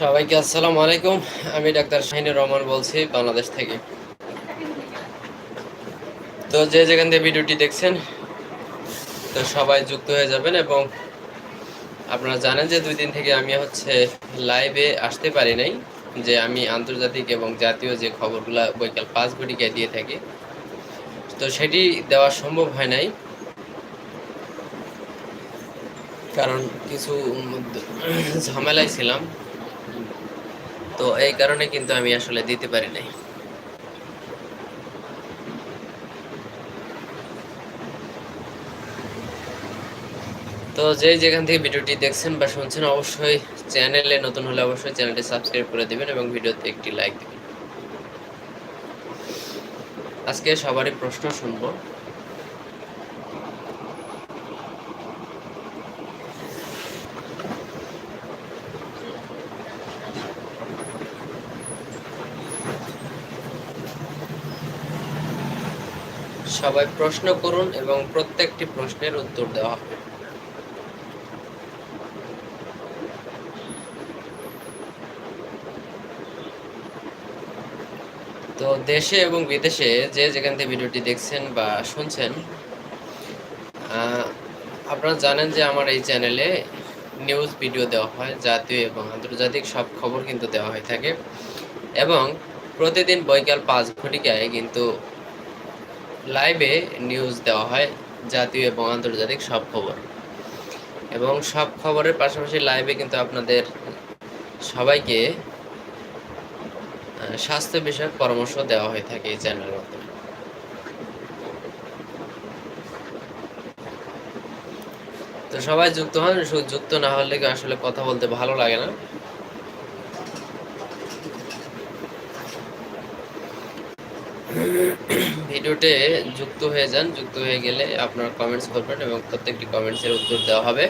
সবাইকে আসসালামু আলাইকুম। আমি ডাক্তার শাহিনুর রহমান বলছি বাংলাদেশ থেকে। তো যে যেখান থেকে ভিডিওটি দেখছেন, তো সবাই যুক্ত হয়ে যাবেন এবং আপনারা জানেন যে দুই দিন থেকে আমি হচ্ছে লাইভে আসতে পারি নাই, যে আমি আন্তর্জাতিক এবং জাতীয় যে খবরগুলো বৈকাল পাঁচ ঘটিকায় দিয়ে থাকি। তো সেটি দেওয়া সম্ভব হয় নাই। কারণ কিছু ঝামেলায় ছিলাম। তো এই কারণে কিন্তু আমি আসলে দিতে পারি নাই। তো যে যেখান থেকে ভিডিওটি দেখছেন বা শুনছেন, অবশ্যই চ্যানেলে নতুন হলে অবশ্যই চ্যানেলটি সাবস্ক্রাইব করে দিবেন এবং ভিডিওতে একটি লাইক দিবেন। আজকে সবারই প্রশ্ন শুনব। সবাই প্রশ্ন করুন এবং প্রত্যেকটি প্রশ্নের উত্তর দেওয়া হবে। তো দেশে এবং বিদেশে যে যেখান থেকে ভিডিওটি দেখছেন বা শুনছেন আপনারা জানেন যে আমার এই চ্যানেলে নিউজ ভিডিও দেওয়া হয়, জাতীয় এবং আন্তর্জাতিক সব খবর কিন্তু দেওয়া হয়ে থাকে। এবং প্রতিদিন বৈকাল পাঁচ ঘটিকায় কিন্তু লাইভে নিউজ দেওয়া হয়, জাতীয় এবং আন্তর্জাতিক সব খবর। এবং সব খবরের পাশাপাশি লাইভে কিন্তু আপনাদের সবাইকে স্বাস্থ্য বিষয়ক পরামর্শ দেওয়া হয়ে থাকে এই চ্যানেলের মাধ্যমে। তো সবাই যুক্ত হন যুক্ত না হলে আসলে কথা বলতে ভালো লাগে না? ভিডিওতে যুক্ত হয়ে যান, যুক্ত হয়ে গেলে আপনার কমেন্টস করবেন এবং প্রত্যেকটি কমেন্টসের উত্তর দেওয়া হবে।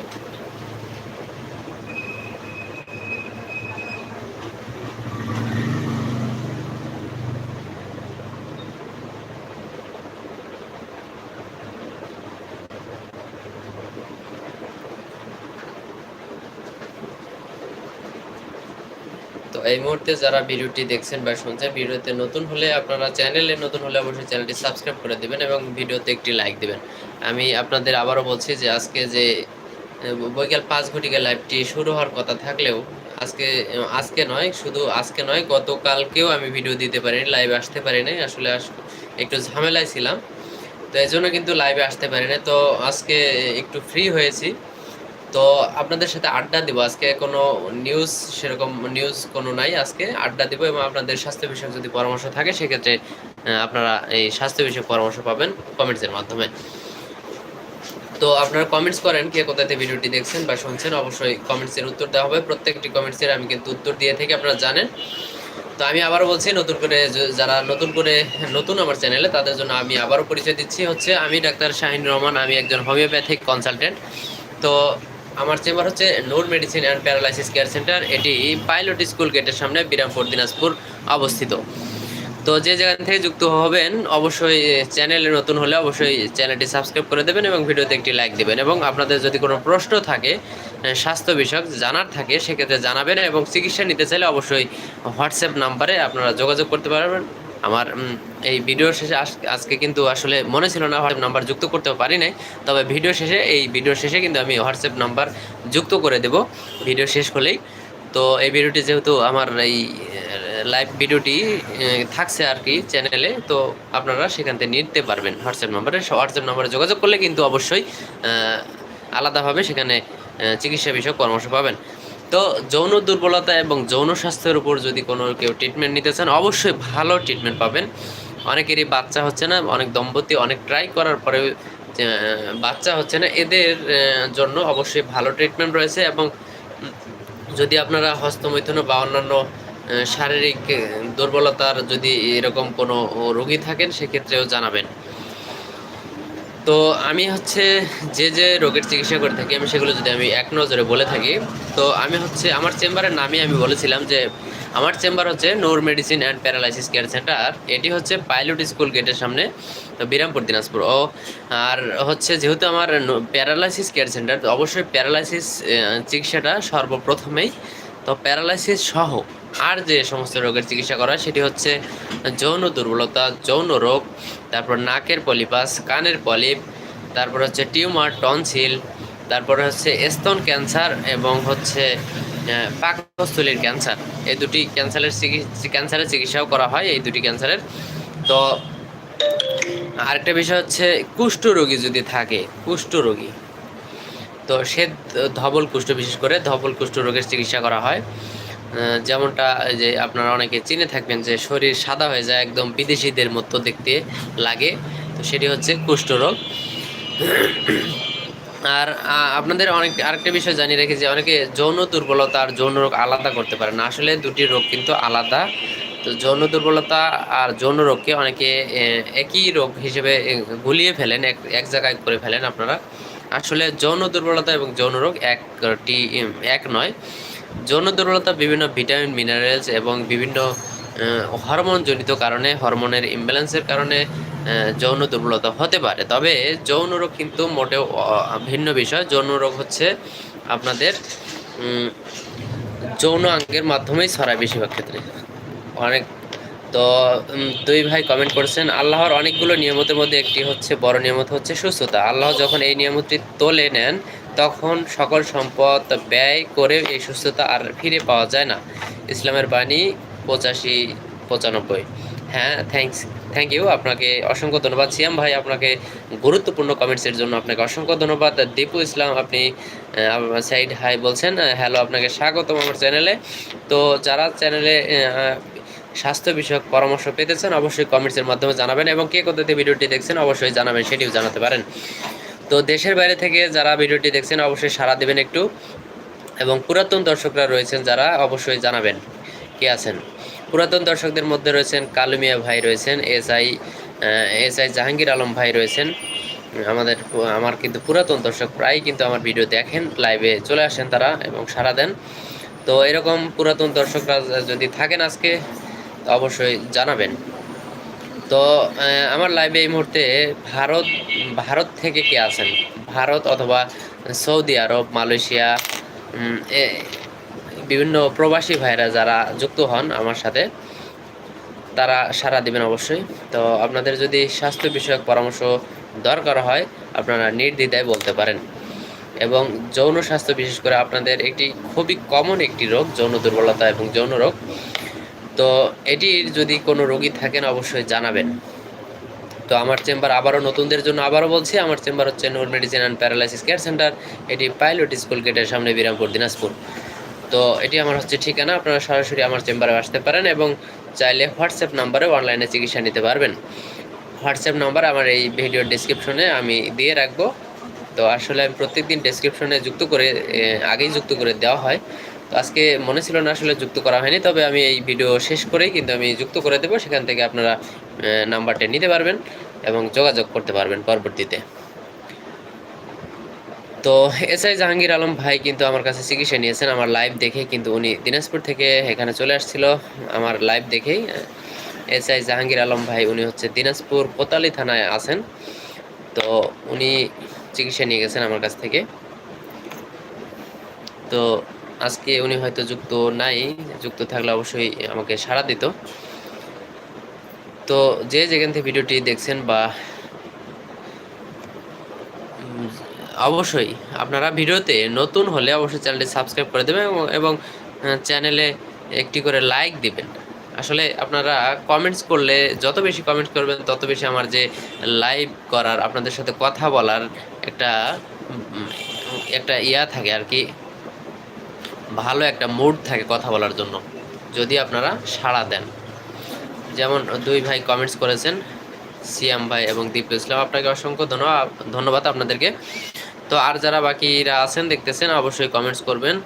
তো এই মুহূর্তে যারা ভিডিওটি দেখছেন বা শুনছেন, ভিডিওতে নতুন হলে আপনারা চ্যানেলে নতুন হলে অবশ্যই চ্যানেলটি সাবস্ক্রাইব করে দেবেন এবং ভিডিওতে একটি লাইক দেবেন। আমি আপনাদের আবারও বলছি যে আজকে যে বৈকাল পাঁচ ঘটিকা লাইভটি শুরু হওয়ার কথা থাকলেও আজকে আজকে নয়, শুধু আজকে নয়, গতকালকেও আমি ভিডিও দিতে পারিনি, লাইভে আসতে পারি নাই আসলে একটু ঝামেলায় ছিলাম। তো এই জন্য কিন্তু লাইভে আসতে পারি না তো আজকে একটু ফ্রি হয়েছি। তো আপনাদের সাথে আড্ডা দিব। আজকে কোনো নিউজ সেরকম নিউজ কোনো নাই। আজকে আড্ডা দিব এবং আপনাদের স্বাস্থ্য বিষয়ক যদি পরামর্শ থাকে, সেক্ষেত্রে আপনারা এই স্বাস্থ্য বিষয়ক পরামর্শ পাবেন কমেন্টসের মাধ্যমে। তো আপনারা কমেন্টস করেন কে কোথাতে ভিডিওটি দেখছেন বা শুনছেন, অবশ্যই কমেন্টসের উত্তর দেওয়া হবে। প্রত্যেকটি কমেন্টসের আমি কিন্তু উত্তর দিয়ে থেকে, আপনারা জানেন। তো আমি আবারও বলছি, নতুন করে যারা নতুন করে নতুন আমার চ্যানেলে, তাদের জন্য আমি আবারও পরিচয় দিচ্ছি। হচ্ছে আমি ডাক্তার শাহিন রহমান, আমি একজন হোমিওপ্যাথিক কনসালটেন্ট তো আমার চেম্বার হচ্ছে Noor medicine and paralysis care centre. এটি পাইলট স্কুল গেটের সামনে বিরামপুর, দিনাজপুর অবস্থিত। তো যে জায়গা থেকে যুক্ত হবেন, অবশ্যই চ্যানেলে নতুন হলে অবশ্যই চ্যানেলটি সাবস্ক্রাইব করে দেবেন এবং ভিডিওতে একটি লাইক দেবেন এবং আপনাদের যদি কোনো প্রশ্ন থাকে স্বাস্থ্য বিষয়ক জানার থাকে, সেক্ষেত্রে জানাবেন এবং চিকিৎসা নিতে চাইলে অবশ্যই হোয়াটসঅ্যাপ নাম্বারে আপনারা যোগাযোগ করতে পারবেন। আমার এই ভিডিও শেষে আজকে কিন্তু আসলে মনে ছিল না হোয়াটসঅ্যাপ নাম্বার যুক্ত করতে পারি নাই, তবে ভিডিও শেষে, এই ভিডিও শেষে কিন্তু আমি হোয়াটসঅ্যাপ নাম্বার যুক্ত করে দেব, ভিডিও শেষ হলেই। তো এই ভিডিওটি যেহেতু আমার এই লাইভ ভিডিওটি থাকছে আর কি চ্যানেলে তো আপনারা সেখান থেকে নিতে পারবেন হোয়াটসঅ্যাপ নাম্বারে হোয়াটসঅ্যাপ নাম্বারে যোগাযোগ করলে কিন্তু অবশ্যই আলাদাভাবে সেখানে চিকিৎসা বিষয়ক পরামর্শ পাবেন। তো যৌন দুর্বলতা এবং যৌন স্বাস্থ্যের উপর যদি কোনো কেউ ট্রিটমেন্ট নিতে চান, অবশ্যই ভালো ট্রিটমেন্ট পাবেন। অনেকেরই বাচ্চা হচ্ছে না, অনেক দম্পতি অনেক ট্রাই করার পরে বাচ্চা হচ্ছে না। এদের জন্য অবশ্যই ভালো ট্রিটমেন্ট রয়েছে এবং যদি আপনারা হস্তমৈথুন বা অন্যান্য শারীরিক দুর্বলতার যদি এরকম কোনো রোগী থাকেন, সেক্ষেত্রেও জানাবেন। তো আমি হচ্ছে যে যে রোগের চিকিৎসা করে থাকি, আমি সেগুলো যদি আমি এক নজরে বলে থাকি, তো আমি হচ্ছে আমার চেম্বারের নামে আমি বলেছিলাম যে আমার চেম্বার হচ্ছে Noor medicine and paralysis care centre. এটি হচ্ছে পাইলট স্কুল গেটের সামনে, তো বিরামপুর, দিনাজপুর। ও, আর হচ্ছে যেহেতু আমার প্যারালাইসিস কেয়ার সেন্টার, তো অবশ্যই প্যারালাইসিস চিকিৎসাটা সর্বপ্রথমেই, তো প্যারালাইসিস সহ আর যে সমস্ত রোগের চিকিৎসা করা সেটি হচ্ছে যৌন দুর্বলতা, যৌন রোগ, তারপর নাকের পলিপাস, কানের পলিপ, তারপর হচ্ছে টিউমার, টনসিল, তারপরে হচ্ছে স্তন ক্যান্সার এবং হচ্ছে পাকস্থলীর ক্যান্সার। এই দুটি ক্যান্সারের চিকিৎসা ক্যান্সারের চিকিৎসাও করা হয় এই দুটি ক্যান্সারের। তো আরেকটা বিষয় হচ্ছে কুষ্ঠরোগী যদি থাকে, কুষ্ঠরোগী, তো সে ধবল কুষ্ঠ বিশেষ করে ধবল কুষ্ঠ রোগের চিকিৎসা করা হয়। যেমনটা যে আপনারা অনেকে চিনে থাকবেন যে শরীর সাদা হয়ে যায়, একদম বিদেশিদের মতো দেখতে লাগে। তো সেটি হচ্ছে কুষ্ঠরোগ আর আপনাদের অনেক, আরেকটা বিষয় জানিয়ে রেখে যে অনেকে যৌন দুর্বলতা আর যৌন রোগ আলাদা করতে পারে না। আসলে দুটি রোগ কিন্তু আলাদা। তো যৌন দুর্বলতা আর যৌন রোগকে অনেকে একই রোগ হিসেবে গুলিয়ে ফেলেন, এক এক জায়গায় করে ফেলেন আপনারা। আসলে যৌন দুর্বলতা এবং যৌন রোগ একটি, এক নয়। যৌন দুর্বলতা, বিভিন্ন ভিটামিন, মিনারেলস এবং বিভিন্ন হরমোন জনিত কারণে, হরমোনের ইমব্যালেন্সের কারণে যৌন দুর্বলতা হতে পারে। তবে যৌন রোগ কিন্তু মোটেও ভিন্ন বিষয়। যৌন রোগ হচ্ছে আপনাদের যৌন অঙ্গের মাধ্যমেই ছড়ায় বেশিরভাগ ক্ষেত্রে। অনেক, তো দুই ভাই কমেন্ট করেছেন, আল্লাহর অনেকগুলো নিয়ামতের মধ্যে একটি হচ্ছে, বড় নিয়ামত হচ্ছে সুস্থতা। আল্লাহ যখন এই নিয়ামতটি তোলে নেন তখন সকল সম্পদ ব্যয় করে এই সুস্থতা আর ফিরে পাওয়া যায় না। ইসলামের বাণী পঁচাশি, পঁচানব্বই। হ্যাঁ থ্যাংকস থ্যাংক ইউ আপনাকে অসংখ্য ধন্যবাদ। সিয়াম ভাই, আপনাকে গুরুত্বপূর্ণ কমেন্টসের জন্য আপনাকে অসংখ্য ধন্যবাদ। দীপু ইসলাম, আপনি সাইড হাই বলছেন। হ্যালো, আপনাকে স্বাগতম আমার চ্যানেলে তো যারা চ্যানেলে স্বাস্থ্য বিষয়ক পরামর্শ পেতে চান, অবশ্যই কমেন্টসের মাধ্যমে জানাবেন এবং কে কোথাতে ভিডিওটি দেখছেন, অবশ্যই জানাবেন, সেটিও জানাতে পারেন। তো দেশের বাইরে থেকে যারা ভিডিওটি দেখছেন, অবশ্যই সাড়া দেবেন একটু এবং পুরাতন দর্শকরা রয়েছেন যারা, অবশ্যই জানাবেন কে আছেন। পুরাতন দর্শকদের মধ্যে রয়েছেন কালুমিয়া ভাই রয়েছেন, S I S I Jahangir Alam ভাই রয়েছেন। আমাদের আমার কিন্তু পুরাতন দর্শক প্রায় কিন্তু আমার ভিডিও দেখেন, লাইভে চলে আসেন তারা এবং সাড়া দেন। তো এরকম পুরাতন দর্শকরা যদি থাকেন আজকে অবশ্যই জানাবেন। তো আমার লাইভে এই মুহূর্তে ভারত ভারত থেকে কে আছেন? ভারত অথবা সৌদি আরব, মালয়েশিয়া বিভিন্ন প্রবাসী ভাইরা যারা যুক্ত হন আমার সাথে, তারা সাড়া দিবেন অবশ্যই। তো আপনাদের যদি স্বাস্থ্য বিষয়ক পরামর্শ দরকার হয়, আপনারা নির্দ্বিধায় বলতে পারেন। এবং যৌন স্বাস্থ্য, বিশেষ করে আপনাদের একটি খুবই কমন একটি রোগ, যৌন দুর্বলতা এবং যৌন রোগ। তো এটির যদি কোনো রোগী থাকেন, অবশ্যই জানাবেন। তো আমার চেম্বার আবারও নতুনদের জন্য আবারও বলছি, আমার চেম্বার হচ্ছে Noor medicine and paralysis care centre এটি পাইলট স্কুল গেটের সামনে বিরামপুর, দিনাজপুর। তো এটি আমার হচ্ছে ঠিকানা, আপনারা সরাসরি আমার চেম্বারে আসতে পারেন এবং চাইলে হোয়াটসঅ্যাপ নাম্বারে অনলাইনে চিকিৎসা নিতে পারবেন। হোয়াটসঅ্যাপ নাম্বার আমার এই ভিডিওর ডিসক্রিপশনে আমি দিয়ে রাখব। তো আসলে আমি প্রত্যেকদিন ডেসক্রিপশনে যুক্ত করে আগেই যুক্ত করে দেওয়া হয়। তো আজকে মনে ছিল না আসলে যুক্ত করা হয়নি, তবে আমি এই ভিডিও শেষ করেই কিন্তু আমি যুক্ত করে দেবো। সেখান থেকে আপনারা নাম্বারটা নিতে পারবেন এবং যোগাযোগ করতে পারবেন পরবর্তীতে। তো এস আই জাহাঙ্গীর আলম ভাই কিন্তু আমার কাছে চিকিৎসা নিয়েছেন। আমার লাইভ দেখে কিন্তু উনি দিনাজপুর থেকে এখানে চলে আসছিল। আমার লাইভ দেখেই এস আই জাহাঙ্গীর আলম ভাই উনি হচ্ছে দিনাজপুর কোতালি থানায় আছেন। তো উনি চিকিৎসা নিয়ে গেছেন আমার কাছ থেকে। তো আজকে উনি হয়তো যুক্ত নাই, যুক্ত থাকলে অবশ্যই আমাকে সাড়া দিত। তো যে যেখান থেকে ভিডিওটি দেখছেন বা অবশ্যই আপনারা ভিডিওতে নতুন হলে অবশ্যই চ্যানেলটি সাবস্ক্রাইব করে দেবেন এবং- চ্যানেলে একটি করে লাইক দিবেন। আসলে আপনারা কমেন্টস করলে যত বেশি কমেন্টস করবেন, তত বেশি আমার যে লাইভ করার, আপনাদের সাথে কথা বলার একটা একটা ইয়া থাকে আর কি ভালো একটা মুড থাকে কথা বলার জন্য, যদি আপনারা সাড়া দেন। যেমন দুই ভাই কমেন্টস করেছেন, সিয়াম ভাই এবং দীপ ইসলাম, আপনাকে অসংখ্য ধন্যবাদ ধন্যবাদ আপনাদেরকে। তো আর যারা বাকিরা আছেন, দেখতেছেন, অবশ্যই কমেন্টস করবেন।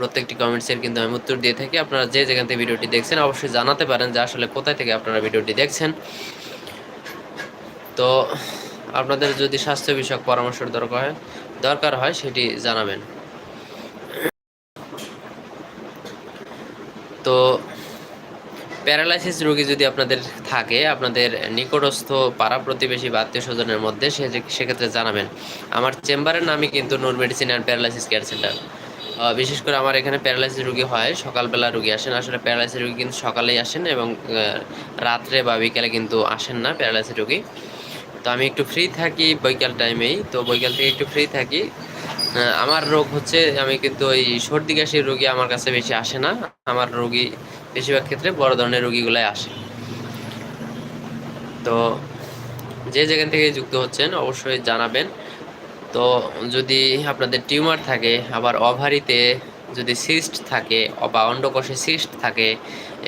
প্রত্যেকটি কমেন্টসের কিন্তু আমি উত্তর দিয়ে থাকি। আপনারা যে যেখান থেকে ভিডিওটি দেখছেন, অবশ্যই জানাতে পারেন যে আসলে কোথায় থেকে আপনারা ভিডিওটি দেখছেন। তো আপনাদের যদি স্বাস্থ্য বিষয়ক পরামর্শের দরকার হয় দরকার হয়, সেটি জানাবেন। তো প্যারালাইসিস রোগী যদি আপনাদের থাকে, আপনাদের নিকটস্থ পাড়া প্রতিবেশী বা আত্মীয় স্বজনের মধ্যে, সে সেক্ষেত্রে জানাবেন। আমার চেম্বারের নামই কিন্তু Noor medicine and paralysis care centre. বিশেষ করে আমার এখানে প্যারালাইসিস রুগী হয়, সকালবেলা রুগী আসেন। আসলে প্যারালাইসিস রুগী কিন্তু সকালেই আসেন এবং রাত্রে বা বিকালে কিন্তু আসেন না প্যারালাইসিস রুগী। তো আমি একটু ফ্রি থাকি বৈকাল টাইমেই তো বৈকাল থেকে একটু ফ্রি থাকি। আমার রোগ হচ্ছে, আমি কিন্তু ওই সর্দি কাশির রোগী আমার কাছে বেশি আসে না। আমার রোগী বেশিরভাগ ক্ষেত্রে বড় ধরনের রোগীগুলাই আসে। তো যে যেখান থেকে যুক্ত হচ্ছেন, অবশ্যই জানাবেন। তো যদি আপনাদের টিউমার থাকে, আবার অভারিতে যদি সিস্ট থাকে, বা অন্ডকোষে সিস্ট থাকে,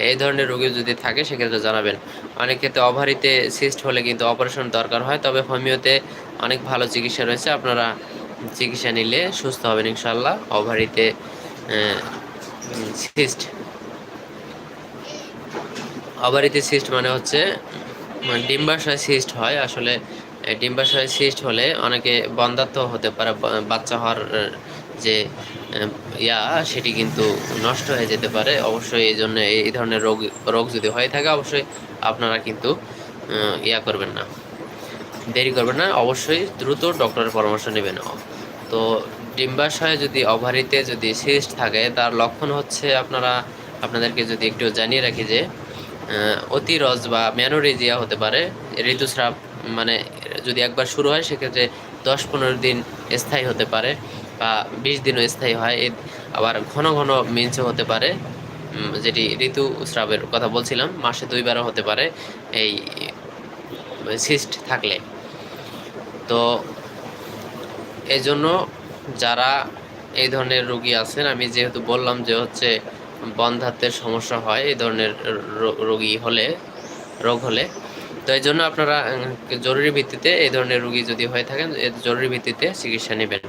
এই ধরনের রোগী যদি থাকে, সেক্ষেত্রে জানাবেন। অনেক ক্ষেত্রে অভারিতে সিস্ট হলে কিন্তু অপারেশন দরকার হয়, তবে হোমিওতে অনেক ভালো চিকিৎসা রয়েছে। আপনারা চিকিৎসা নিলে সুস্থ হবেন ইনশাল্লাহ অভারিতে সিস্ট। অভারিতে সিস্ট মানে হচ্ছে মানে ডিম্বাশয় সিস্ট হয়। আসলে ডিম্বাশয় সিস্ট হলে অনেকে বন্ধাত্ম হতে পারে বাচ্চা হওয়ার যে ইয়া, সেটি কিন্তু নষ্ট হয়ে যেতে পারে। অবশ্যই এই জন্য এই ধরনের রোগ রোগ যদি হয়ে থাকে, অবশ্যই আপনারা কিন্তু ইয়া করবেন না। দেরি করবেন না অবশ্যই দ্রুত ডক্টরের পরামর্শ নেবেন। তো ডিম্বাশয়ে যদি অভারিতে যদি সিস্ট থাকে তার লক্ষণ হচ্ছে আপনারা আপনাদেরকে যদি একটু জানিয়ে রাখি যে আহ, অতিরজ বা ম্যানোরেজিয়া হতে পারে ঋতুস্রাব মানে যদি একবার শুরু হয় সেক্ষেত্রে দশ পনেরো দিন স্থায়ী হতে পারে বা বিশ দিনও স্থায়ী হয়। আবার ঘন ঘন মিঞ্চও হতে পারে যেটি ঋতুস্রাবের কথা বলছিলাম মাসে দুইবারও হতে পারে এই সিস্ট থাকলে। তো এই জন্য যারা এই ধরনের রোগী আছেন, আমি যেহেতু বললাম যে হচ্ছে বন্ধাত্বের সমস্যা হয়, এই ধরনের রোগী হলে, রোগ হলে, তো এই জন্য আপনারা জরুরি ভিত্তিতে এই ধরনের রোগী যদি হয়ে থাকেন জরুরি ভিত্তিতে চিকিৎসা নেবেন।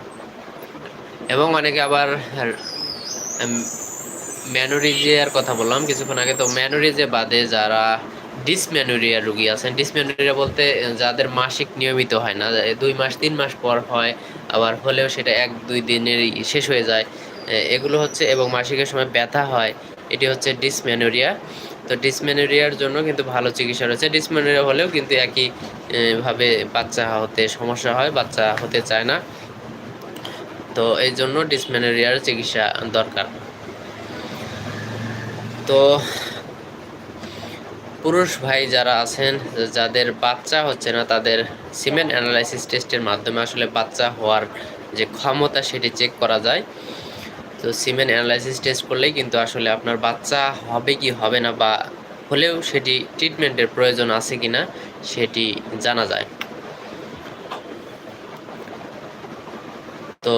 এবং অনেকে আবার ম্যানোরিজিয়ার কথা বললাম, কিছুক্ষণ আগে, তো ম্যানোরিজিয়া বাদে যারা ডিসম্যানোরিয়া রোগী আছেন। ডিসম্যানোরিয়া বলতে যাদের মাসিক নিয়মিত হয় না দুই মাস, তিন মাস পর হয়, আবার হলেও সেটা এক, দুই দিনেরই শেষ হয়ে যায়। এগুলো হচ্ছে, এবং মাসিকের সময় ব্যথা হয়, এটি হচ্ছে ডিসম্যানোরিয়া তো ডিসম্যানোরিয়ার জন্য কিন্তু ভালো চিকিৎসা রয়েছে। ডিসম্যানোরিয়া হলেও কিন্তু একই ভাবে বাচ্চা হতে সমস্যা হয়, বাচ্চা হতে চায় না। তো এই জন্য ডিসম্যানোরিয়ার চিকিৎসা দরকার। তো পুরুষ ভাই যারা আছেন, যাদের বাচ্চা হচ্ছে না, তাদের সিমেন্ট অ্যানালাইসিস টেস্টের মাধ্যমে আসলে বাচ্চা হওয়ার যে ক্ষমতা সেটি চেক করা যায়। তো সিমেন্ট অ্যানালাইসিস টেস্ট করলেই কিন্তু আসলে আপনার বাচ্চা হবে কি হবে না বা হলেও সেটি ট্রিটমেন্টের প্রয়োজন আছে কি না সেটি জানা যায়। তো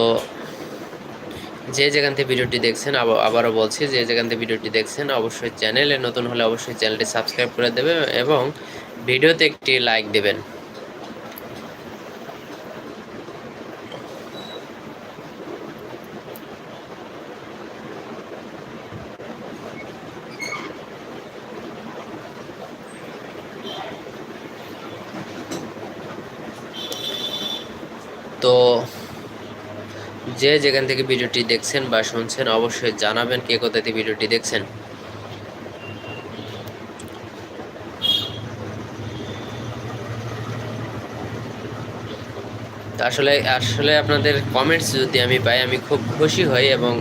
যে যেখান থেকে ভিডিওটি দেখছেন আবার আবারও বলছি, যে যেখান থেকে ভিডিওটি দেখছেন, অবশ্যই চ্যানেলে নতুন হলে অবশ্যই চ্যানেলটি সাবস্ক্রাইব করে দেবে এবং ভিডিওতে একটি লাইক দেবেন। তো যে যেখান থেকে ভিডিওটি দেখছেন বা শুনছেন, অবশ্যই জানাবেন কে কোথা থেকে ভিডিওটি দেখছেন। আসলে আসলে আপনাদের কমেন্টস যদি আমি পাই, আমি খুব খুশি হই এবং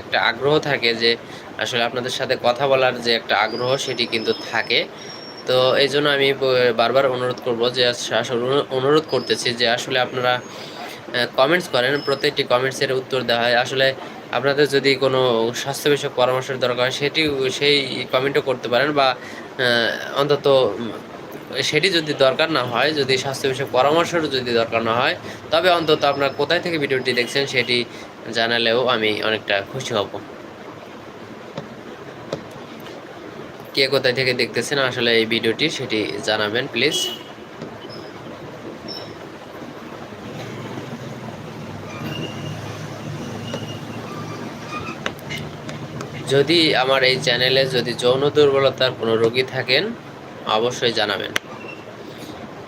একটা আগ্রহ থাকে যে, আসলে আপনাদের সাথে কথা বলার যে একটা আগ্রহ, সেটি কিন্তু থাকে। তো এই জন্য আমি বারবার অনুরোধ করব যে আসলে অনুরোধ করতেছি যে, আসলে আপনারা কমেন্টস করেন, প্রত্যেকটি কমেন্টসের উত্তর দেওয়া হয়। আসলে আপনাদের যদি কোনো স্বাস্থ্য বিষয়ক পরামর্শের দরকার হয়, সেটি সেই কমেন্টও করতে পারেন বা অন্তত সেটি যদি দরকার না হয়, যদি স্বাস্থ্য বিষয়ক পরামর্শের যদি দরকার না হয়, তবে অন্তত আপনার কোথায় থেকে ভিডিওটি দেখছেন সেটি জানালেও আমি অনেকটা খুশি হব। কে কোথায় থেকে দেখতেছেন আসলে এই ভিডিওটি সেটি জানাবেন প্লিজ যদি আমার এই চ্যানেলে যদি যৌন দুর্বলতার কোনো রোগী থাকেন, অবশ্যই জানাবেন।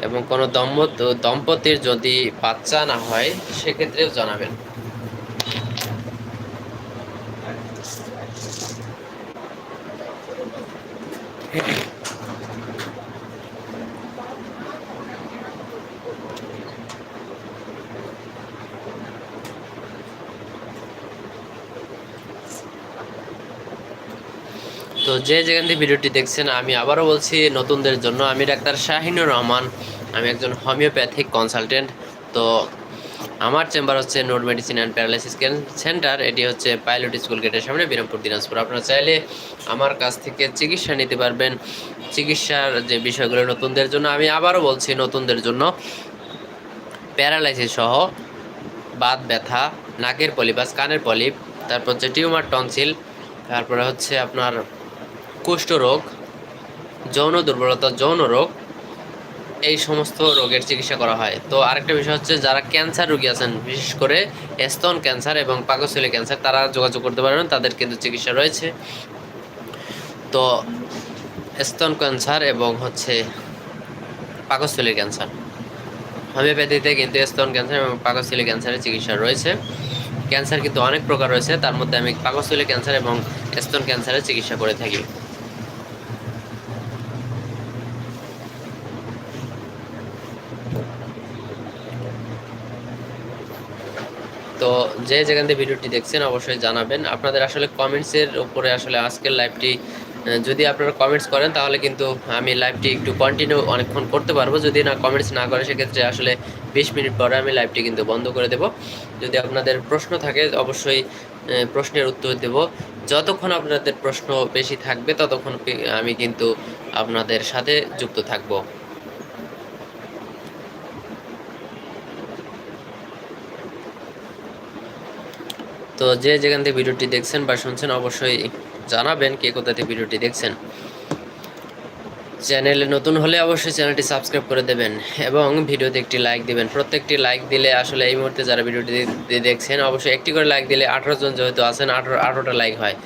এবং কোনো দম্পত দম্পতির যদি বাচ্চা না হয়, সেক্ষেত্রেও জানাবেন। তো যে যেখান থেকে ভিডিওটি দেখছেন, আমি আবারও বলছি, নতুনদের জন্য আমি ডাক্তার শাহিনুর রহমান। আমি একজন হোমিওপ্যাথিক কনসালটেন্ট। তো আমার চেম্বার হচ্ছে note medicine and paralysis centre. এটি হচ্ছে পাইলট স্কুল গেটের সামনে, বিরামপুর, দিনাজপুর। আপনারা চাইলে আমার কাছ থেকে চিকিৎসা নিতে পারবেন। চিকিৎসার যে বিষয়গুলো নতুনদের জন্য, আমি আবারও বলছি, নতুনদের জন্য প্যারালাইসিস সহ বাত ব্যথা, নাকের পলিপাস কানের পলিপ, তারপর হচ্ছে টিউমার টনসিল, তারপরে হচ্ছে আপনার কুষ্ঠরোগ, যৌন দুর্বলতা, যৌন রোগ, এই সমস্ত রোগের চিকিৎসা করা হয়। তো আরেকটা বিষয় হচ্ছে, যারা ক্যান্সার রোগী আছেন, বিশেষ করে স্তন ক্যান্সার এবং পাকস্থলী ক্যান্সার, তারা যোগাযোগ করতে পারবেন তাদের কিন্তু চিকিৎসা রয়েছে। তো স্তন ক্যান্সার এবং হচ্ছে পাকস্থলীর ক্যান্সার। হোমিওপ্যাথিতে কিন্তু স্তন ক্যান্সার এবং পাকস্থলী ক্যান্সারের চিকিৎসা রয়েছে। ক্যান্সার কিন্তু অনেক প্রকার রয়েছে, তার মধ্যে আমি পাকস্থলী ক্যান্সার এবং স্তন ক্যান্সারের চিকিৎসা করে থাকি। তো যে যেখান থেকে ভিডিওটি দেখছেন অবশ্যই জানাবেন। আপনাদের আসলে কমেন্টসের উপরে আসলে আজকের লাইভটি যদি আপনারা কমেন্টস করেন তাহলে কিন্তু আমি লাইভটি একটু কন্টিনিউ অনেকক্ষণ করতে পারব। যদি না কমেন্টস না করে সেক্ষেত্রে আসলে বিশ মিনিট পরে আমি লাইভটি কিন্তু বন্ধ করে দেব। যদি আপনাদের প্রশ্ন থাকে অবশ্যই প্রশ্নের উত্তর দেব। যতক্ষণ আপনাদের প্রশ্ন বেশি থাকবে ততক্ষণ আমি কিন্তু আপনাদের সাথে যুক্ত থাকব। তো যে যেখান থেকে ভিডিওটি দেখছেন বা শুনছেন, অবশ্যই জানাবেন কে কোথা থেকে ভিডিওটি দেখছেন। চ্যানেলে নতুন হলে অবশ্যই চ্যানেলটি সাবস্ক্রাইব করে দেবেন এবং ভিডিওতে একটি লাইক দিবেন। প্রত্যেকটি লাইক দিলে আসলে এই মুহূর্তে যারা ভিডিওটি দেখছেন, অবশ্যই একটি করে লাইক দিলে আঠারো জন যেহেতু আছেন, আঠারো আঠারোটা লাইক হয়।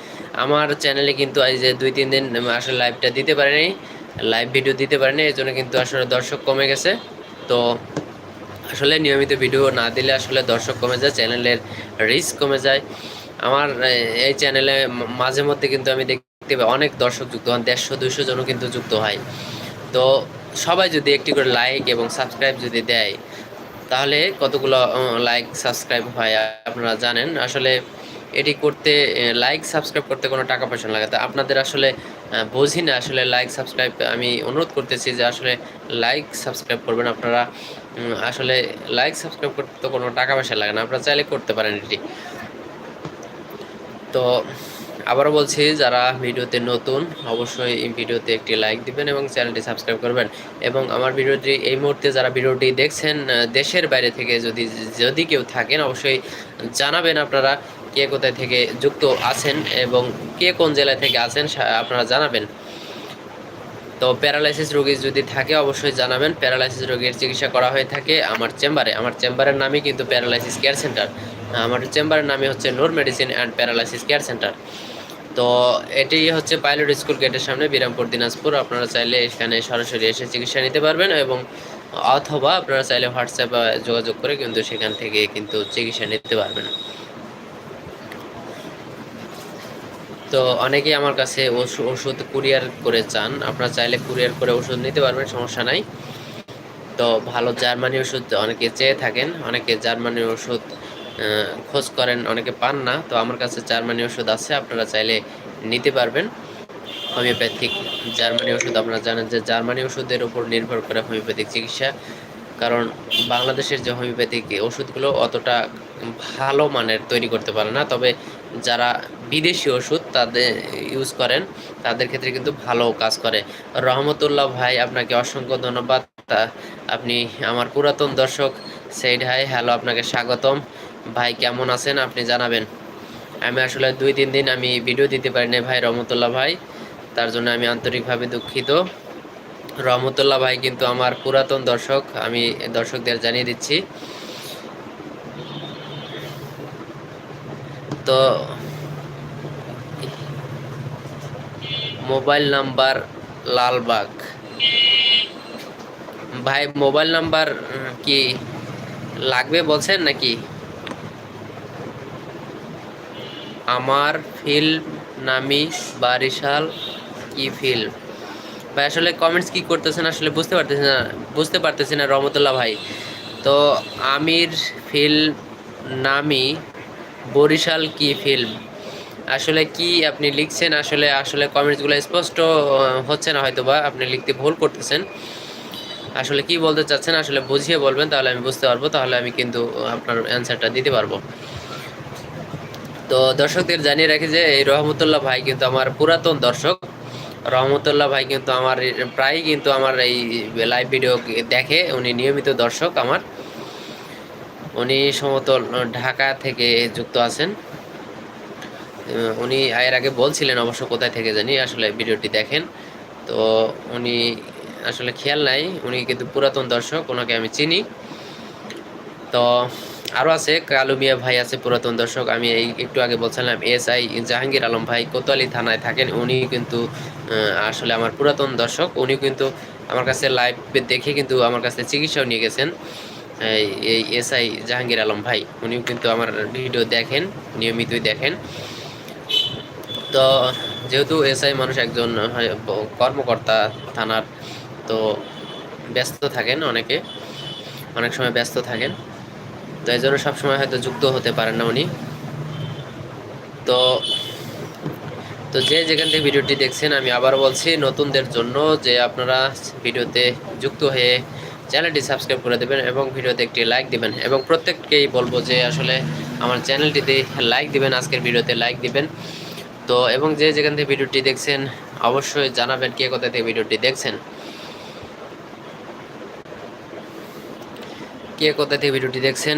আমার চ্যানেলে কিন্তু এই যে দুই, তিন দিন আসলে লাইভটা দিতে পারেনি, লাইভ ভিডিও দিতে পারেনি এই জন্য কিন্তু আসলে দর্শক কমে গেছে। তো আসলে নিয়মিত ভিডিও না দিলে আসলে দর্শক কমে যায়, চ্যানেলের রিস্ক কমে যায়। আমার এই চ্যানেলে মাঝে মধ্যে কিন্তু আমি দেখতে পাই অনেক দর্শক যুক্ত হন, দেড়শো দুশো জনও কিন্তু যুক্ত হয়। তো সবাই যদি একটি করে লাইক এবং সাবস্ক্রাইব যদি দেয়, তাহলে কতগুলো লাইক সাবস্ক্রাইব হয় আপনারা জানেন। আসলে এটি করতে লাইক সাবস্ক্রাইব করতে কোনো টাকা পয়সা লাগে তা আপনাদের আসলে বুঝি না আসলে লাইক সাবস্ক্রাইব আমি অনুরোধ করতেছি যে আসলে লাইক সাবস্ক্রাইব করবেন। আপনারা আসলে লাইক সাবস্ক্রাইব করতে তো কোনো টাকা পয়সা লাগে না, আপনারা চাইলে করতে পারেন এটি। তো আবারও বলছি, যারা ভিডিওতে নতুন, অবশ্যই এই ভিডিওতে একটি লাইক দিবেন এবং চ্যানেলটি সাবস্ক্রাইব করবেন। এবং আমার ভিডিওটি, এই মুহূর্তে যারা ভিডিওটি দেখছেন দেশের বাইরে থেকে যদি যদি কেউ থাকেন, অবশ্যই জানাবেন আপনারা কে কোথায় থেকে যুক্ত আছেন এবং কে কোন জেলা থেকে আছেন আপনারা জানাবেন। তো প্যারালাইসিস রোগী যদি থাকে, অবশ্যই জানাবেন। প্যারালাইসিস রোগীর চিকিৎসা করা হয়ে থাকে আমার চেম্বারে। আমার চেম্বারের নামই কিন্তু প্যারালাইসিস কেয়ার সেন্টার। আমার চেম্বারের নামই হচ্ছে Noor medicine and paralysis care centre. তো এটি হচ্ছে পাইলট স্কুল গেটের সামনে, বিরামপুর, দিনাজপুর। আপনারা চাইলে এখানে সরাসরি এসে চিকিৎসা নিতে পারবেন এবং অথবা আপনারা চাইলে হোয়াটসঅ্যাপে যোগাযোগ করে কিন্তু সেখান থেকে কিন্তু চিকিৎসা নিতে পারবেন। তো অনেকেই আমার কাছে ওষুধ কুরিয়ার করে চান। আপনারা চাইলে কুরিয়ার করে ওষুধ নিতে পারবেন, সমস্যা নাই। তো ভালো জার্মানি ওষুধ অনেকে চেয়ে থাকেন, অনেকে জার্মানি ওষুধ খোঁজ করেন, অনেকে পান না। তো আমার কাছে জার্মানি ওষুধ আছে, আপনারা চাইলে নিতে পারবেন। হোমিওপ্যাথিক জার্মানি ওষুধ, আপনারা জানেন যে জার্মানি ওষুধের উপর নির্ভর করে হোমিওপ্যাথিক চিকিৎসা। কারণ বাংলাদেশের যে হোমিওপ্যাথিক ওষুধগুলো অতটা ভালো মানের তৈরি করতে পারে না। তবে যারা বিদেশি ওষুধ তাদের ইউজ করেন, তাদের ক্ষেত্রে কিন্তু ভালো কাজ করে। রহমতুল্লাহ ভাই, আপনাকে অসংখ্য ধন্যবাদ। আপনি আমার পুরাতন দর্শক সেইড হাই হ্যালো আপনাকে স্বাগতম। ভাই, কেমন আছেন? আপনি জানাবেন। আমি আসলে দুই, তিন দিন আমি ভিডিও দিতে পারিনি ভাই, রহমতুল্লাহ ভাই। তার জন্য আমি আন্তরিকভাবে দুঃখিত। রহমতুল্লাহ ভাই কিন্তু আমার পুরাতন দর্শক, আমি দর্শকদের জানিয়ে দিচ্ছি। তো মোবাইল নাম্বার লালবাগ। ভাই, মোবাইল নাম্বার কি লাগবে বলছেন নাকি? আমার ফিল্ম নামি বারিশাল কি ফিল্ম? ভাই, আসলে কমেন্টস কি করতেছেন আসলে বুঝতে পারতেছি না, বুঝতে পারতেছি না রহমতুল্লাহ ভাই। তো আমির ফিল্ম নামি বরিশাল কি ফিল্ম আসলে কি আপনি লিখছেন? আসলে আসলে কমেন্টসগুলো স্পষ্ট হচ্ছে না হয়তো বা আপনি লিখতে ভুল করতেছেন। আসলে কি বলতে চাচ্ছেন? আসলে বুঝিয়ে বলবেন, তাহলে আমি বুঝতে পারব, তাহলে আমি কিন্তু আপনার অ্যান্সারটা দিতে পারব। তো দর্শকদের জানিয়ে রাখি যে, এই রহমতুল্লাহ ভাই কিন্তু আমার পুরাতন দর্শক। রহমতুল্লাহ ভাই কিন্তু আমার, প্রায়ই কিন্তু আমার এই লাইভ ভিডিও দেখে, উনি নিয়মিত দর্শক আমার। উনি সমতল ঢাকা থেকে যুক্ত আছেন। উনি এর আগে বলছিলেন অবশ্য কোথায় থেকে জানি, আসলে ভিডিওটি দেখেন। তো উনি আসলে খেয়াল নাই, উনি কিন্তু পুরাতন দর্শক, ওনাকে আমি চিনি। তো আরও আছে, কালু মিয়া ভাই আছে পুরাতন দর্শক, আমি এই একটু আগে বলছিলাম, এস আই জাহাঙ্গীর আলম ভাই কোতোয়ালি থানায় থাকেন, উনি কিন্তু আসলে আমার পুরাতন দর্শক উনি কিন্তু আমার কাছে লাইভ দেখে কিন্তু আমার কাছে চিকিৎসাও নিয়ে গেছেন। এই এস আই জাহাঙ্গীর আলম ভাই, উনিও কিন্তু আমার ভিডিও দেখেন, নিয়মিতই দেখেন। তো যেহেতু এসআই মানুষ একজন কর্মকর্তা থানার, তো ব্যস্ত থাকেন অনেকে, অনেক সময় ব্যস্ত থাকেন। তো এই জন্য সবসময় হয়তো যুক্ত হতে পারেন না উনি। তো তো যে যেখান থেকে ভিডিওটি দেখছেন, আমি আবার বলছি, নতুনদের জন্য যে আপনারা ভিডিওতে যুক্ত হয়ে চ্যানেলটি সাবস্ক্রাইব করে দেবেন এবং ভিডিওতে একটি লাইক দিবেন। এবং প্রত্যেককেই বলব যে আসলে আমার চ্যানেলটিতে লাইক দিবেন, আজকের ভিডিওতে লাইক দিবেন। তো এবং যে যেখান থেকে ভিডিওটি দেখছেন, অবশ্যই জানাবেন কে কোথা থেকে ভিডিওটি দেখছেন। কে কোথা থেকে ভিডিওটি দেখছেন?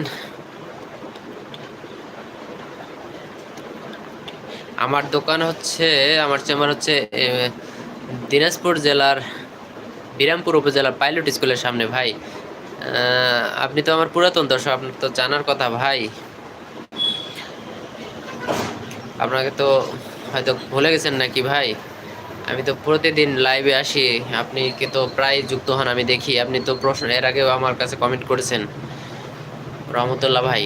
আমার দোকান হচ্ছে, আমার চেম্বার হচ্ছে দিনাজপুর জেলার বিরামপুর উপজেলার পাইলট স্কুলের সামনে, ভাই। আপনি তো আমার পুরাতন দর্শক, আপনার তো জানার কথা, ভাই। আপনাকে তো হয়তো ভুলে গেছেন নাকি, ভাই? আমি তো প্রতিদিন লাইভে আসি, আপনি কিন্তু প্রায় যুক্ত হন, আমি দেখি। আপনি তো প্রশ্ন, এর আগেও আমার কাছে কমেন্ট করেছেন। রহমতুল্লাহ, ভাই।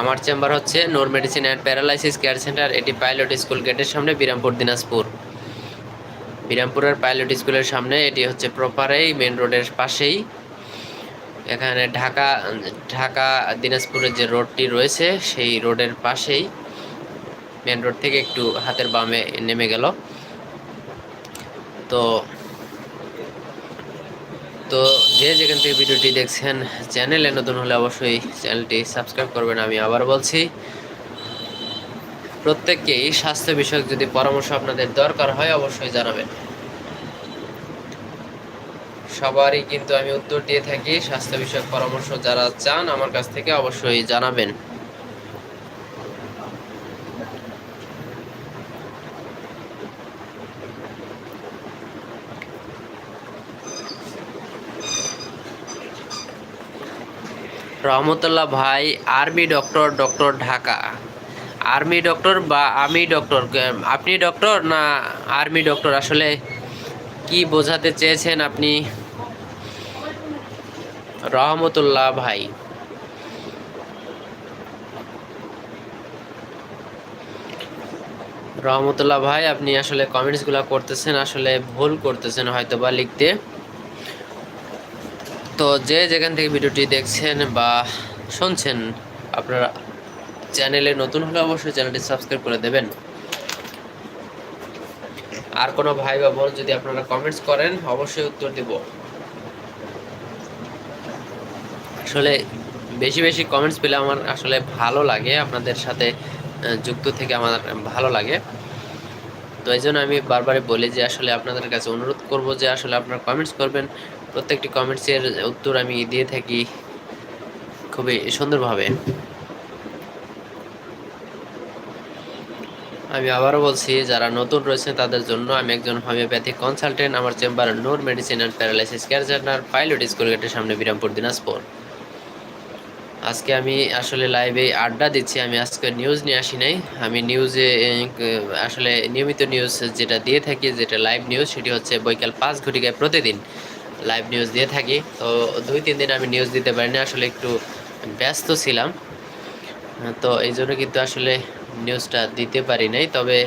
আমার চেম্বার হচ্ছে Noor medicine and paralysis care centre এটি পাইলট স্কুল গেটের সামনে, বিরামপুর, দিনাজপুর। বিরামপুরের পাইলট স্কুলের সামনে, এটি হচ্ছে প্রপারেই মেন রোডের পাশেই। এখানে ঢাকা ঢাকা, দিনাজপুরের যে রোডটি রয়েছে, সেই রোডের পাশেই। মেন রোড থেকে একটু হাতের বামে নেমে গেল। তো তো যে যেখান থেকে ভিডিওটি দেখছেন, চ্যানেলে নতুন হলে অবশ্যই চ্যানেলটি সাবস্ক্রাইব করবেন, আমি আবার বলছি। প্রত্যেককেই স্বাস্থ্য বিষয়ক যদি পরামর্শ আপনাদের দরকার হয়, অবশ্যই জানাবেন। সবারই কিন্তু আমি উত্তর দিয়ে থাকি স্বাস্থ্য বিষয়ক পরামর্শ যারা চান আমার কাছ থেকে অবশ্যই জানাবেন। রহমতুল্লাহ ভাই army doctor doctor Dhaka. Army doctor বা আমি ডক্টর? আপনি ডক্টর না আর্মি ডক্টর? আসলে কি বোঝাতে চেয়েছেন আপনি? রহমতুল্লাহ ভাই। রহমতুল্লাহ ভাই, আপনি আসলে কমেন্টসগুলো করতেছেন, আসলে ভুল করতেছেন হয়তো বা লিখতে। তো যে যেখান থেকে ভিডিওটি দেখছেন বা শুনছেন, আপনারা চ্যানেলে নতুন হলে অবশ্যই চ্যানেলটি সাবস্ক্রাইব করে দেবেন। আর কোনো ভাই বা বোন যদি আপনারা কমেন্টস করেন, অবশ্যই উত্তর দেব। আসলে বেশি বেশি কমেন্টস পেলে আমার আসলে ভালো লাগে, আপনাদের সাথে যুক্ত থেকে আমার ভালো লাগে। তো এই জন্য আমি বারবারই বলি যে আসলে আপনাদের কাছে অনুরোধ করব যে আসলে আপনারা কমেন্টস করবেন। প্রত্যেকটি কমেন্টসের উত্তর আমি দিয়ে থাকি খুবই সুন্দরভাবে। আমি আবারও বলছি, যারা নতুন রয়েছে তাদের জন্য আমি একজন হোমিওপ্যাথিক কনসালটেন্ট আমার chamber Noor medicine and paralysis care centre pilot school গেটের সামনে বিরামপুর, দিনাজপুর। আজকে আমি আসলে লাইভে আড্ডা দিচ্ছি, আমি আজকে নিউজ নিয়ে আসি নাই। আমি নিউজে আসলে নিয়মিত নিউজ যেটা দিয়ে থাকি, যেটা লাইভ নিউজ সেটি হচ্ছে বৈকাল পাঁচ ঘটিকায় প্রতিদিন লাইভ নিউজ দিয়ে থাকি। তো দুই, তিন দিন আমি নিউজ দিতে পারিনি, আসলে একটু ব্যস্ত ছিলাম। তো এই জন্য কিন্তু আসলে নিউজটা দিতে পারি নাই, তবে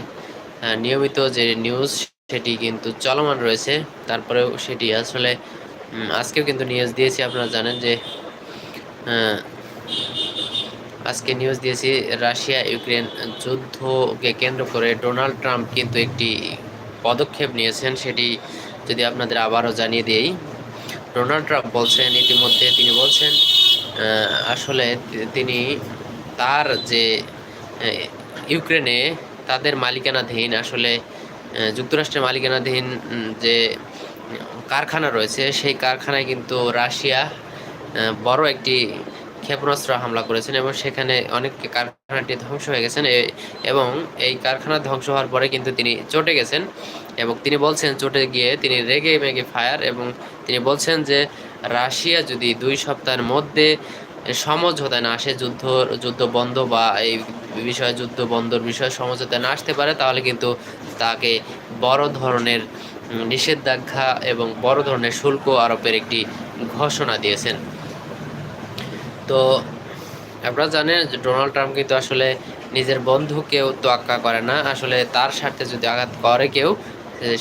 নিয়মিত যে নিউজ সেটি কিন্তু চলমান রয়েছে, তারপরেও সেটি আসলে আজকেও কিন্তু নিউজ দিয়েছি, আপনারা জানেন যে আজকে নিউজ দিয়েছি রাশিয়া ইউক্রেন যুদ্ধকে কেন্দ্র করে ডোনাল্ড ট্রাম্প কিন্তু একটি পদক্ষেপ নিয়েছেন, সেটি যদি আপনাদের আবারও জানিয়ে দিই, ডোনাল্ড ট্রাম্প বলছেন, ইতিমধ্যে তিনি বলছেন আসলে তিনি তার যে ইউক্রেনে তাদের মালিকানাধীন আসলে যুক্তরাষ্ট্রের মালিকানাধীন যে কারখানা রয়েছে, সেই কারখানায় কিন্তু রাশিয়া বড় একটি ক্ষেপণাস্ত্র হামলা করেছেন এবং সেখানে অনেক কারখানাটি ধ্বংস হয়ে গেছেন। এবং এই কারখানা ধ্বংস হওয়ার পরে কিন্তু তিনি চটে গেছেন এবং তিনি বলছেন, চটে গিয়ে তিনি রেগে মেগে ফায়ার এবং তিনি বলছেন যে, রাশিয়া যদি দুই সপ্তাহের মধ্যে সমঝোতায় না আসে, যুদ্ধ যুদ্ধ বন্ধ বা এই বিষয়ে যুদ্ধ বন্ধর বিষয়ে সমঝোতায় না আসতে পারে, তাহলে কিন্তু তাকে বড় ধরনের নিষেধাজ্ঞা এবং বড় ধরনের শুল্ক আরোপের একটি ঘোষণা দিয়েছেন। তো আপনারা জানেন ডোনাল্ড ট্রাম্প কিন্তু আসলে নিজের বন্ধুকেও তোয়াক্কা করে না, আসলে তার স্বার্থে যদি আঘাত করে কেউ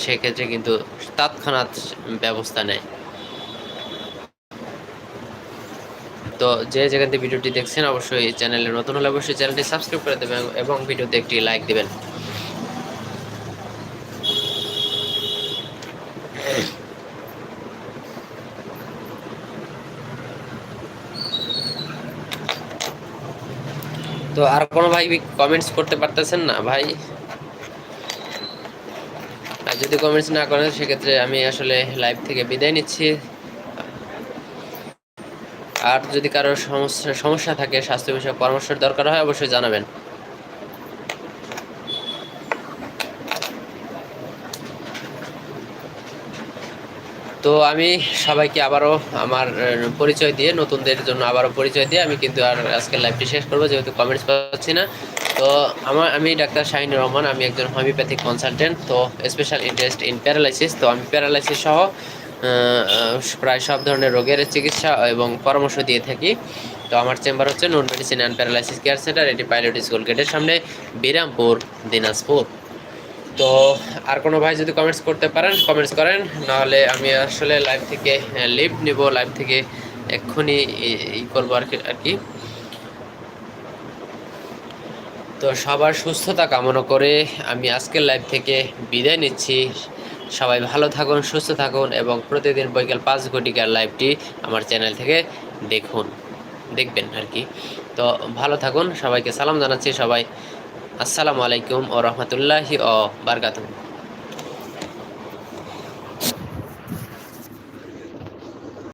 সেক্ষেত্রে কিন্তু তৎক্ষণাৎ ব্যবস্থা নেয়। তো যে যেখান থেকে ভিডিওটি দেখছেন, অবশ্যই চ্যানেলে নতুন হলে অবশ্যই চ্যানেলটি সাবস্ক্রাইব করে দেবেন এবং ভিডিওতে একটি লাইক দেবেন। তো আর কোনো ভাই কমেন্টস করতে পারতেছেন না, ভাই? আর যদি কমেন্টস না করেন, সেক্ষেত্রে আমি আসলে লাইভ থেকে বিদায় নিচ্ছি। আর যদি কারোর সমস্যা সমস্যা থাকে, স্বাস্থ্য বিষয়ক পরামর্শের দরকার হয়, অবশ্যই জানাবেন। তো আমি সবাইকে আবারও আমার পরিচয় দিয়ে, নতুনদের জন্য আবারও পরিচয় দিয়ে, আমি কিন্তু আর আজকে লাইভটি শেষ করব, যেহেতু কমেন্টস পাচ্ছি না। তো আমার, আমি ডাক্তার শাহিনুর রহমান, আমি একজন হোমিওপ্যাথিক কনসালটেন্ট তো স্পেশাল ইন্টারেস্ট ইন প্যারালাইসিস তো আমি প্যারালাইসিস সহ প্রায় সব ধরনের রোগের চিকিৎসা এবং পরামর্শ দিয়ে থাকি। তো আমার চেম্বার হচ্ছে নন medicine and paralysis care centre এটি পাইলট স্কুল গেটের সামনে, বিরামপুর, দিনাজপুর। তো আর কোনো ভাই যদি কমেন্টস করতে পারেন কমেন্টস করেন, নাহলে আমি আসলে লাইভ থেকে লিভ নিব লাইভ থেকে এক্ষুনি ই করব আর কি আর কি। তো সবার সুস্থতা কামনা করে আমি আজকের লাইভ থেকে বিদায় নিচ্ছি। সবাই ভালো থাকুন, সুস্থ থাকুন এবং প্রতিদিন বৈকাল পাঁচ ঘটিকার লাইভটি আমার চ্যানেল থেকে দেখুন, দেখবেন আর কি। তো ভালো থাকুন, সবাইকে সালাম জানাচ্ছি সবাই। আসসালামু আলাইকুম ও রহমতুল্লাহি ও বারকাতুহ।